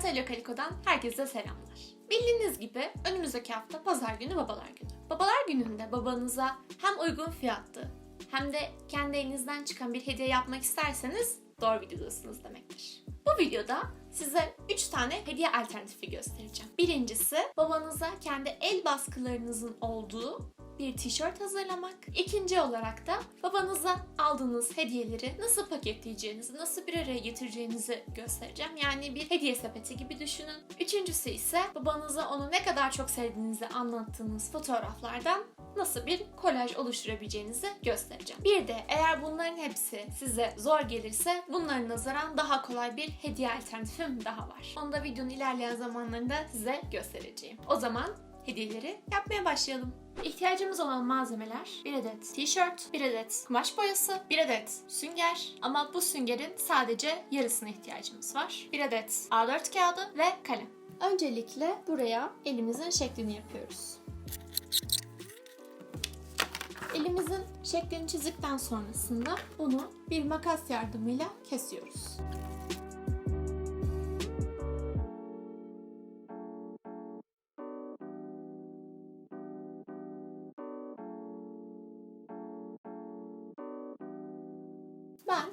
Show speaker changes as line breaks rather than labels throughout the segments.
Atelio Kaliko'dan herkese selamlar. Bildiğiniz gibi önümüzdeki hafta pazar günü babalar günü. Babalar gününde babanıza hem uygun fiyatlı hem de kendi elinizden çıkan bir hediye yapmak isterseniz doğru videodasınız demektir. Bu videoda size 3 tane hediye alternatifi göstereceğim. Birincisi babanıza kendi el baskılarınızın olduğu bir tişört hazırlamak. İkinci olarak da babanıza aldığınız hediyeleri nasıl paketleyeceğinizi, nasıl bir araya getireceğinizi göstereceğim. Yani bir hediye sepeti gibi düşünün. Üçüncüsü ise babanıza onu ne kadar çok sevdiğinizi anlattığınız fotoğraflardan nasıl bir kolaj oluşturabileceğinizi göstereceğim. Bir de eğer bunların hepsi size zor gelirse bunların nazaran daha kolay bir hediye alternatifim daha var. Onu da videonun ilerleyen zamanlarında size göstereceğim. O zaman hediyeleri yapmaya başlayalım. İhtiyacımız olan malzemeler bir adet tişört, bir adet kumaş boyası, bir adet sünger ama bu süngerin sadece yarısına ihtiyacımız var. Bir adet A4 kağıdı ve kalem. Öncelikle buraya elimizin şeklini yapıyoruz. Elimizin şeklini çizdikten sonrasında bunu bir makas yardımıyla kesiyoruz.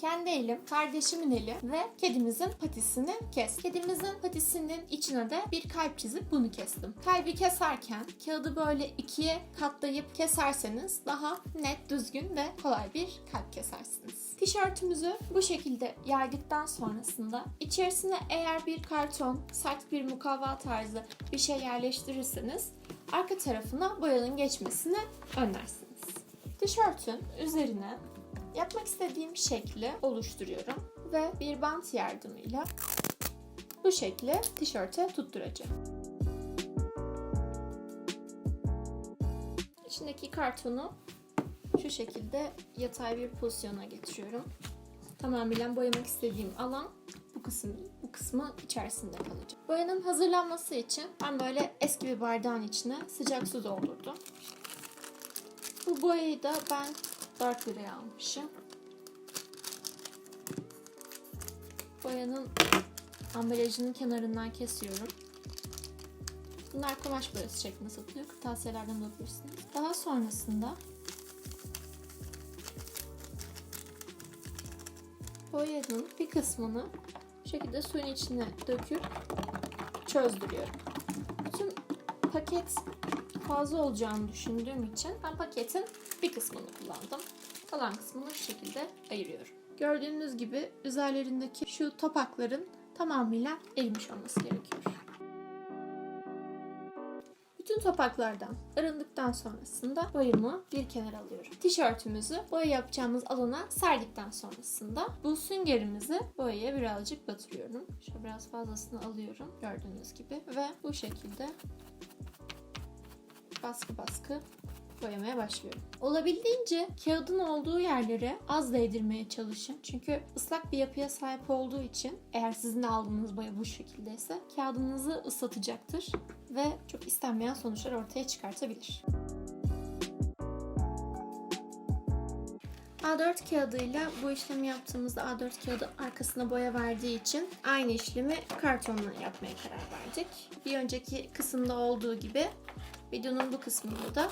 Kendi elim, kardeşimin eli ve kedimizin patisini kes. Kedimizin patisinin içine de bir kalp çizip bunu kestim. Kalbi keserken kağıdı böyle ikiye katlayıp keserseniz daha net, düzgün ve kolay bir kalp kesersiniz. Tişörtümüzü bu şekilde yaydıktan sonrasında içerisine eğer bir karton, sert bir mukavva tarzı bir şey yerleştirirseniz arka tarafına boyanın geçmesini önlersiniz. Tişörtün üzerine yapmak istediğim şekli oluşturuyorum ve bir bant yardımıyla bu şekli tişörte tutturacağım. İçindeki kartonu şu şekilde yatay bir pozisyona getiriyorum. Tamamen boyamak istediğim alan bu kısım bu kısmı içerisinde kalacak. Boyanın hazırlanması için ben böyle eski bir bardağın içine sıcak su doldurdum. Bu boyayı da ben 4 liraya almışım. Boyanın ambalajının kenarından kesiyorum. Bunlar kumaş boyası şeklinde satılıyor. Kırtasiyelerden bulabilirsiniz. Daha sonrasında boyanın bir kısmını bu şekilde suyun içine döküp çözdürüyorum. Bütün paket fazla olacağını düşündüğüm için ben paketin bir kısmını kullandım. Kalan kısmını şu şekilde ayırıyorum. Gördüğünüz gibi üzerlerindeki şu topakların tamamıyla erimiş olması gerekiyor. Bütün topaklardan arındıktan sonrasında boyamı bir kenara alıyorum. Tişörtümüzü boya yapacağımız alana serdikten sonrasında bu süngerimizi boyaya birazcık batırıyorum. Şöyle biraz fazlasını alıyorum gördüğünüz gibi ve bu şekilde baskı baskı boyamaya başlıyorum. Olabildiğince kağıdın olduğu yerlere az değdirmeye çalışın. Çünkü ıslak bir yapıya sahip olduğu için eğer sizin aldığınız boya bu şekildeyse kağıdınızı ıslatacaktır ve çok istenmeyen sonuçlar ortaya çıkartabilir. A4 kağıdıyla bu işlemi yaptığımızda A4 kağıdı arkasına boya verdiği için aynı işlemi kartonla yapmaya karar verdik. Bir önceki kısımda olduğu gibi videonun bu kısmında da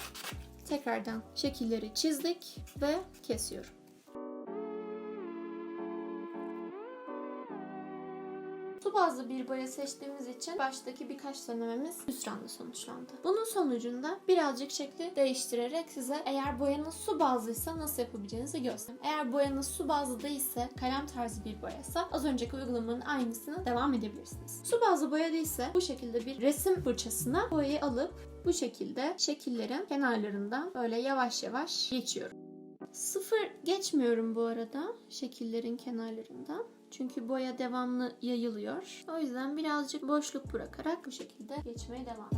tekrardan şekilleri çizdik ve kesiyorum. Su bazlı bir boya seçtiğimiz için baştaki birkaç denememiz hüsranla sonuçlandı. Bunun sonucunda birazcık şekli değiştirerek size eğer boyanız su bazlıysa nasıl yapabileceğinizi göstereyim. Eğer boyanız su bazlı değilse kalem tarzı bir boyasa az önceki uygulamanın aynısını devam edebilirsiniz. Su bazlı boya değilse bu şekilde bir resim fırçasına boyayı alıp bu şekilde şekillerin kenarlarından böyle yavaş yavaş geçiyorum. Sıfır geçmiyorum bu arada şekillerin kenarlarından. Çünkü boya devamlı yayılıyor. O yüzden birazcık boşluk bırakarak bu şekilde geçmeye devam.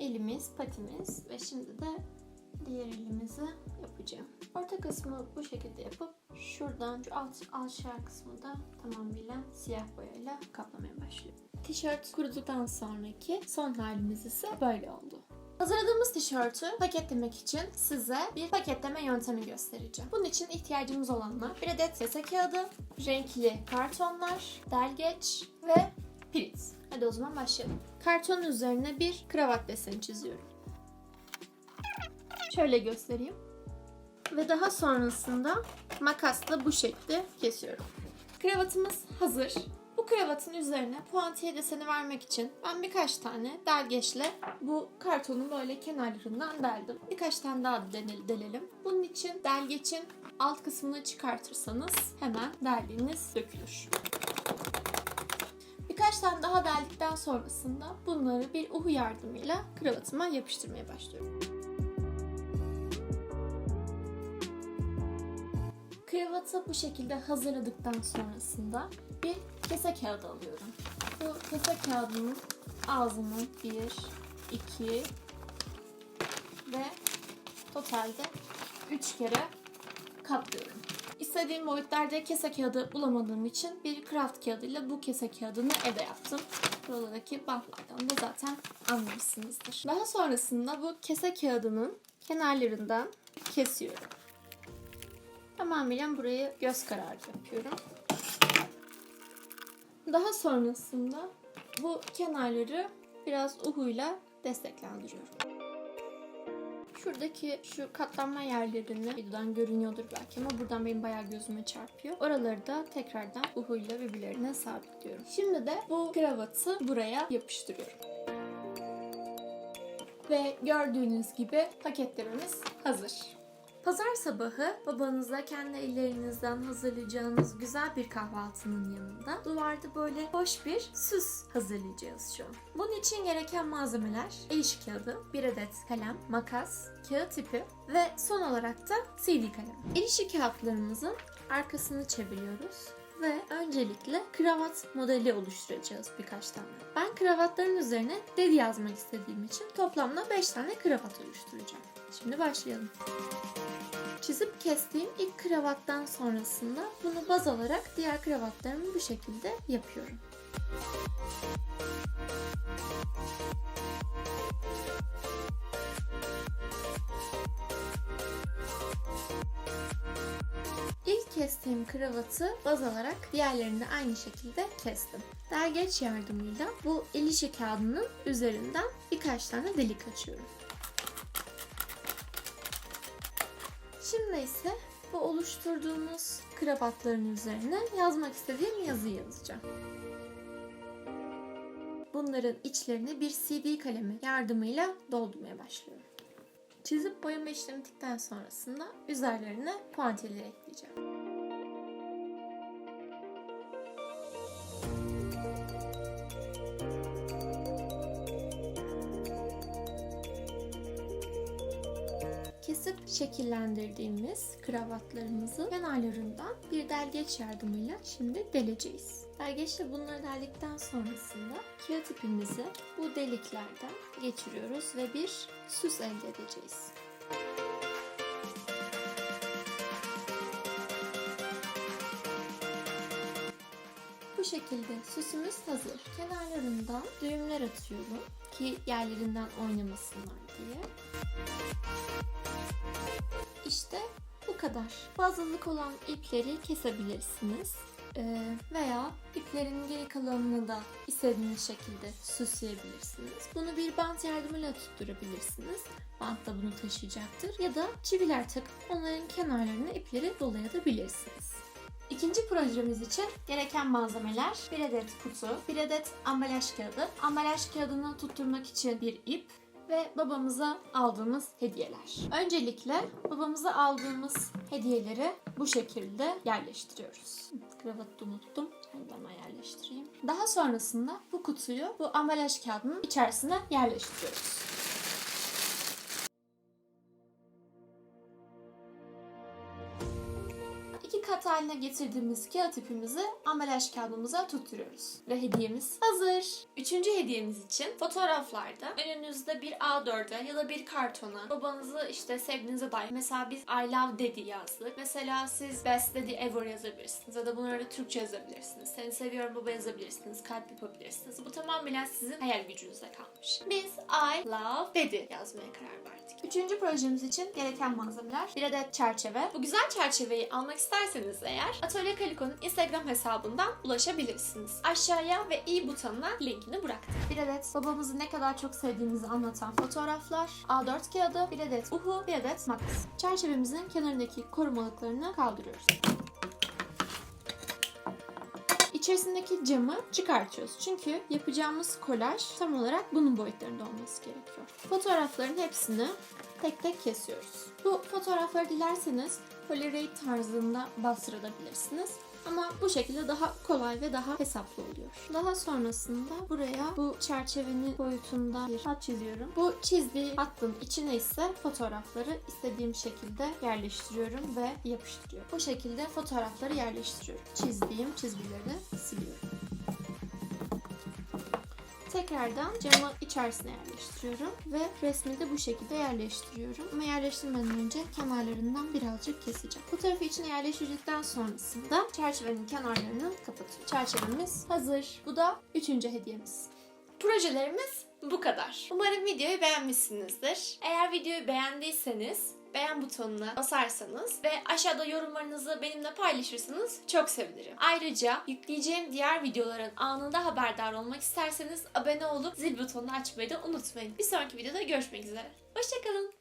Elimiz, patimiz ve şimdi de diğer elimizi yapacağım. Orta kısmı bu şekilde yapıp şuradan şu alt aşağı kısmı da tamamıyla siyah boyayla kaplamaya başlıyorum. Tişört kuruduktan sonraki son halimiz ise böyle oldu. Hazırladığımız tişörtü paketlemek için size bir paketleme yöntemi göstereceğim. Bunun için ihtiyacımız olanlar bir adet kese kağıdı, renkli kartonlar, delgeç ve pirit. Hadi o zaman başlayalım. Kartonun üzerine bir kravat deseni çiziyorum. Şöyle göstereyim. Ve daha sonrasında makasla bu şekli kesiyorum. Kravatımız hazır. Kravatın üzerine puantiye deseni vermek için ben birkaç tane delgeçle bu kartonun böyle kenarlarından deldim. Birkaç tane daha denel- delelim. Bunun için delgeçin alt kısmını çıkartırsanız hemen deldiğiniz dökülür. Birkaç tane daha deldikten sonrasında bunları bir uhu yardımıyla kravatıma yapıştırmaya başlıyorum. Kravatı bu şekilde hazırladıktan sonrasında bir kese kağıdı alıyorum. Bu kese kağıdının ağzını bir, iki ve totalde üç kere katlıyorum. İstediğim boyutlarda kese kağıdı bulamadığım için bir craft kağıdıyla bu kese kağıdını evde yaptım. Buralardaki bantlardan da zaten anlamışsınızdır. Daha sonrasında bu kese kağıdının kenarlarından kesiyorum. Tamamıyla burayı göz kararı yapıyorum. Daha sonrasında bu kenarları biraz uhuyla desteklendiriyorum. Şuradaki şu katlanma yerlerini videodan görünüyordur belki ama buradan benim bayağı gözüme çarpıyor. Oraları da tekrardan uhuyla birbirlerine sabitliyorum. Şimdi de bu kravatı buraya yapıştırıyorum. Ve gördüğünüz gibi paketlememiz hazır. Pazar sabahı babanıza kendi ellerinizden hazırlayacağınız güzel bir kahvaltının yanında duvarda böyle hoş bir süs hazırlayacağız şu an. Bunun için gereken malzemeler el kağıdı, bir adet kalem, makas, kağıt ipi ve son olarak da CD kalem. El işi kağıtlarımızın arkasını çeviriyoruz ve öncelikle kravat modeli oluşturacağız birkaç tane. Ben kravatların üzerine dedi yazmak istediğim için toplamda 5 tane kravat oluşturacağım. Şimdi başlayalım. Çizip kestiğim ilk kravattan sonrasında bunu baz alarak diğer kravatlarımı bu şekilde yapıyorum. İlk kestiğim kravatı baz alarak diğerlerini de aynı şekilde kestim. Dergeç yardımıyla bu el kağıdının üzerinden birkaç tane delik açıyorum. Şimdi ise bu oluşturduğumuz kravatların üzerine yazmak istediğim yazıyı yazacağım. Bunların içlerini bir CD kalemi yardımıyla doldurmaya başlıyorum. Çizip boyama işlemi bittikten sonrasında üzerlerine puantiyeleri ekleyeceğim. Şekillendirdiğimiz kravatlarımızı kenarlarından bir delgeç yardımıyla şimdi deleceğiz. Delgeçle bunları deldikten sonrasında kağıt ipimizi bu deliklerden geçiriyoruz ve bir süs elde edeceğiz. Bu şekilde süsümüz hazır. Kenarlarından düğümler atıyorum ki yerlerinden oynamasınlar diye. İşte bu kadar. Fazlalık olan ipleri kesebilirsiniz. Ee, veya iplerin geri kalanını da istediğiniz şekilde süsleyebilirsiniz. Bunu bir bant yardımıyla tutturabilirsiniz. Bant da bunu taşıyacaktır. Ya da çiviler takıp onların kenarlarına ipleri dolayabilirsiniz. İkinci projemiz için gereken malzemeler bir adet kutu, bir adet ambalaj kağıdı, ambalaj kağıdını tutturmak için bir ip, ve babamıza aldığımız hediyeler. Öncelikle babamıza aldığımız hediyeleri bu şekilde yerleştiriyoruz. Kravatı unuttum. Hemen yerleştireyim. Daha sonrasında bu kutuyu bu ambalaj kağıdının içerisine yerleştiriyoruz. Haline getirdiğimiz kağıt ipimizi ambalaj kağıdımıza tutturuyoruz. Ve hediyemiz hazır. Üçüncü hediyemiz için fotoğraflarda önünüzde bir A4'e ya da bir kartona babanızı işte sevdiğinize dair. Mesela biz I love daddy yazdık. Mesela siz best daddy ever yazabilirsiniz ya da bunları Türkçe yazabilirsiniz. Seni seviyorum baba yazabilirsiniz. Kalp yapabilirsiniz. Bu tamamen sizin hayal gücünüze kalmış. Biz I love daddy yazmaya karar verdik. Üçüncü projemiz için gereken malzemeler. Bir adet çerçeve. Bu güzel çerçeveyi almak isterseniz eğer Atölye Kaliko'nun Instagram hesabından ulaşabilirsiniz. Aşağıya ve i butonuna linkini bıraktım. Bir adet babamızı ne kadar çok sevdiğimizi anlatan fotoğraflar, A4 kağıdı, bir adet uhu, bir adet makas. Çerçevemizin kenarındaki korumalıklarını kaldırıyoruz. İçerisindeki camı çıkartıyoruz. Çünkü yapacağımız kolaj tam olarak bunun boyutlarında olması gerekiyor. Fotoğrafların hepsini tek tek kesiyoruz. Bu fotoğrafları dilerseniz Polaroid tarzında bastırabilirsiniz. Ama bu şekilde daha kolay ve daha hesaplı oluyor. Daha sonrasında buraya bu çerçevenin boyutunda bir hat çiziyorum. Bu çizdiği hattın içine ise fotoğrafları istediğim şekilde yerleştiriyorum ve yapıştırıyorum. Bu şekilde fotoğrafları yerleştiriyorum. Çizdiğim çizgileri siliyorum. Tekrardan camı içerisine yerleştiriyorum ve resmi de bu şekilde yerleştiriyorum. Ama yerleştirmeden önce kenarlarından birazcık keseceğim. Fotoğrafı içine yerleştirdikten sonrasında çerçevenin kenarlarını kapatıyorum. Çerçevemiz hazır. Bu da üçüncü hediyemiz. Projelerimiz bu kadar. Umarım videoyu beğenmişsinizdir. Eğer videoyu beğendiyseniz beğen butonuna basarsanız ve aşağıda yorumlarınızı benimle paylaşırsanız çok sevinirim. Ayrıca yükleyeceğim diğer videoların anında haberdar olmak isterseniz abone olup zil butonunu açmayı da unutmayın. Bir sonraki videoda görüşmek üzere. Hoşçakalın.